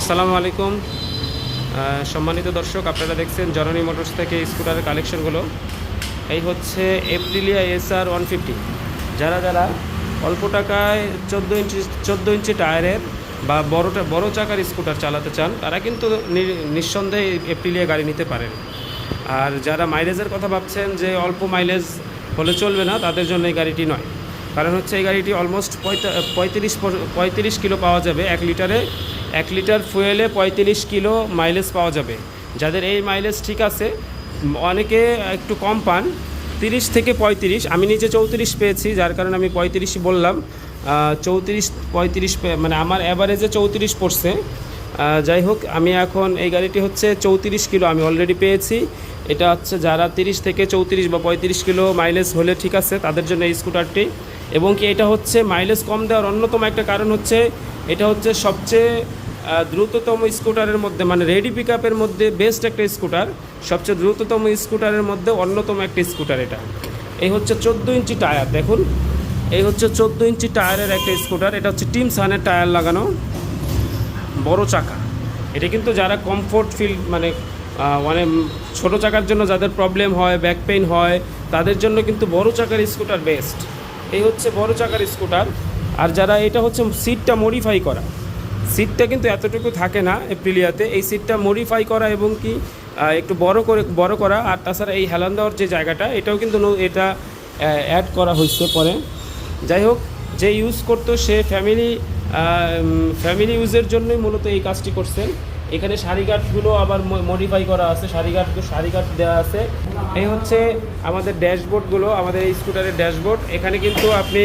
আসসালামু আলাইকুম। সম্মানিত দর্শক, আপনারা দেখছেন জননী মোটরস থেকে স্কুটারের কালেকশনগুলো এই হচ্ছে এপ্রিলিয়া এসআর ওয়ান ফিফটি যারা যারা অল্প টাকায় চোদ্দ ইঞ্চি চোদ্দ ইঞ্চি টায়ারের বা বড়টা, বড় চাকার স্কুটার চালাতে চান, তারা কিন্তু নিঃসন্দেহে এপ্রিলিয়া গাড়ি নিতে পারেন। আর যারা মাইলেজের কথা ভাবছেন যে অল্প মাইলেজ হলে চলবে না, তাদের জন্য এই গাড়িটি নয়। কারণ হচ্ছে এই গাড়িটি অলমোস্ট পঁয়ত্রিশ পঁয়ত্রিশ কিলো পাওয়া যাবে এক লিটারে। এক লিটার ফুয়েলে পঁয়ত্রিশ কিলো মাইলেজ পাওয়া যাবে। যাদের এই মাইলেজ ঠিক আছে, অনেকে একটু কম পান, তিরিশ থেকে পঁয়ত্রিশ, আমি নিজে চৌত্রিশ পেয়েছি, যার কারণে আমি পঁয়ত্রিশই বললাম। চৌত্রিশ, পঁয়ত্রিশ মানে আমার অ্যাভারেজে চৌত্রিশ পড়ছে। যাই হোক, আমি এখন এই গাড়িটি হচ্ছে চৌত্রিশ কিলো, আমি অলরেডি পেয়েছি। এটা হচ্ছে যারা তিরিশ থেকে চৌত্রিশ বা পঁয়ত্রিশ কিলো মাইলেজ হলে ঠিক আছে, তাদের জন্য এই স্কুটারটি এবং কি এটা হচ্ছে মাইলেজ কম দেওয়ার অন্যতম একটা কারণ হচ্ছে, এটা হচ্ছে সবচেয়ে দ্রুততম স্কুটারের মধ্যে মানে রেডি পিক মধ্যে বেস্ট একটা স্কুটার, সবচেয়ে দ্রুততম স্কুটারের মধ্যে অন্যতম একটা স্কুটার এটা। এই হচ্ছে চোদ্দ ইঞ্চি টায়ার, দেখুন। এই হচ্ছে চোদ্দ ইঞ্চি টায়ারের একটা স্কুটার, এটা হচ্ছে টিম সানের টায়ার লাগানো। বড় চাকা। এটা কিন্তু যারা কমফোর্ট ফিল মানে মানে ছোট চাকার জন্য যাদের প্রবলেম হয় ব্যাক পেইন হয়, তাদের জন্য কিন্তু বড় চাকার স্কুটার বেস্ট এই হচ্ছে বড় চাকার স্কুটার। আর যারা, এটা হচ্ছে সিটটা মডিফাই করা। সিটটা কিন্তু এতটুকু থাকে না এপ্রিলিয়াতে। এই সিটটা মডিফাই করা এবং কি একটু বড় করে, বড় করা। আর তাছাড়া এই হেলান দেওয়ার যে জায়গাটা, এটাও কিন্তু এটা অ্যাড করা হয়েছে পরে। যাই হোক, যে ইউজ করতো সে ফ্যামিলি ফ্যামিলি ইউজের জন্যই মূলত এই কাজটি করছেন। এখানে শাড়ি শাড়িঘাটগুলো আবার মডিফাই করা আছে শাড়িঘাট শাড়িঘাট দেওয়া আছে। এই হচ্ছে আমাদের ড্যাশবোর্ডগুলো আমাদের এই স্কুটারের ড্যাশবোর্ড এখানে কিন্তু আপনি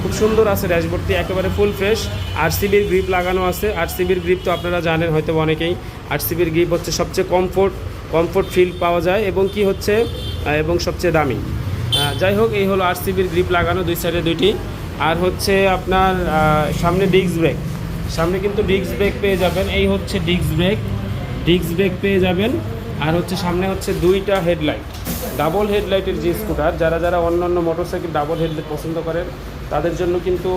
খুব সুন্দর আছে ড্যাশবোর্ডটি একেবারে ফুল ফ্রেশ আর সিবির গ্রিপ লাগানো আছে। আর সিবির গ্রিপ তো আপনারা জানেন হয়তো অনেকেই। আর সিবির গ্রিপ হচ্ছে সবচেয়ে কমফোর্ট কমফোর্ট ফিল পাওয়া যায় এবং কি হচ্ছে এবং সবচেয়ে দামি। যাই হোক, এই হলো আরসিবির গ্রিপ লাগানো দুই সাইডে দুইটি। আর হচ্ছে আপনার সামনে ডিস্ক ব্রেক সামনে কিন্তু ডিস্ক ব্রেক পেয়ে যাবেন। এই হচ্ছে ডিস্ক ব্রেক। ডিস্ক ব্রেক পেয়ে যাবেন। আর হচ্ছে সামনে হচ্ছে দুইটা হেডলাইট। ডাবল হেডলাইটের যে স্কুটার, যারা যারা অন্য অন্য মোটরসাইকেল ডাবল হেডলাইট পছন্দ করেন, তাদের জন্য কিন্তু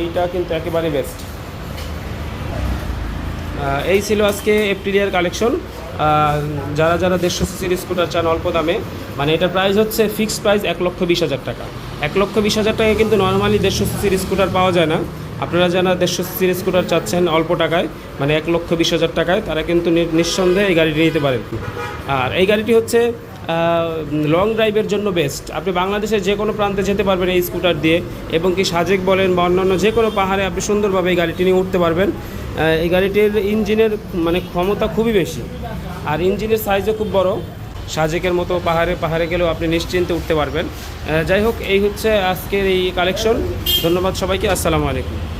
এইটা কিন্তু একেবারে বেস্ট এই ছিল আজকে এপ্রিলিয়ার কালেকশন যারা যারা দেড়শো সিসির স্কুটার চান অল্প দামে মানে এটার প্রাইস হচ্ছে ফিক্সড প্রাইস এক লক্ষ বিশ হাজার টাকা। এক লক্ষ বিশ হাজার টাকায় কিন্তু নর্মালি দেড়শো সিসির স্কুটার পাওয়া যায় না। আপনারা যারা দেড়শো সিসির স্কুটার চাচ্ছেন অল্প টাকায় মানে এক লক্ষ বিশ হাজার টাকায়, তারা কিন্তু নিঃসন্দেহে এই গাড়িটি নিতে পারেন। আর এই গাড়িটি হচ্ছে লং ড্রাইভের জন্য বেস্ট আপনি বাংলাদেশের যে কোনো প্রান্তে যেতে পারবেন এই স্কুটার দিয়ে, এবং কি সাজেক বলেন বা অন্যান্য যে কোনো পাহাড়ে আপনি সুন্দরভাবে এই গাড়িটি নিয়ে উঠতে পারবেন। এই গাড়িটির ইঞ্জিনের মানে ক্ষমতা খুবই বেশি। আর ইঞ্জিনের সাইজও খুব বড়। সাজেকের মতো পাহাড়ে পাহাড়ে গেলেও আপনি নিশ্চিন্তে উঠতে পারবেন। যাই হোক, এই হচ্ছে আজকের এই কালেকশন ধন্যবাদ সবাইকে, আসসালামু আলাইকুম।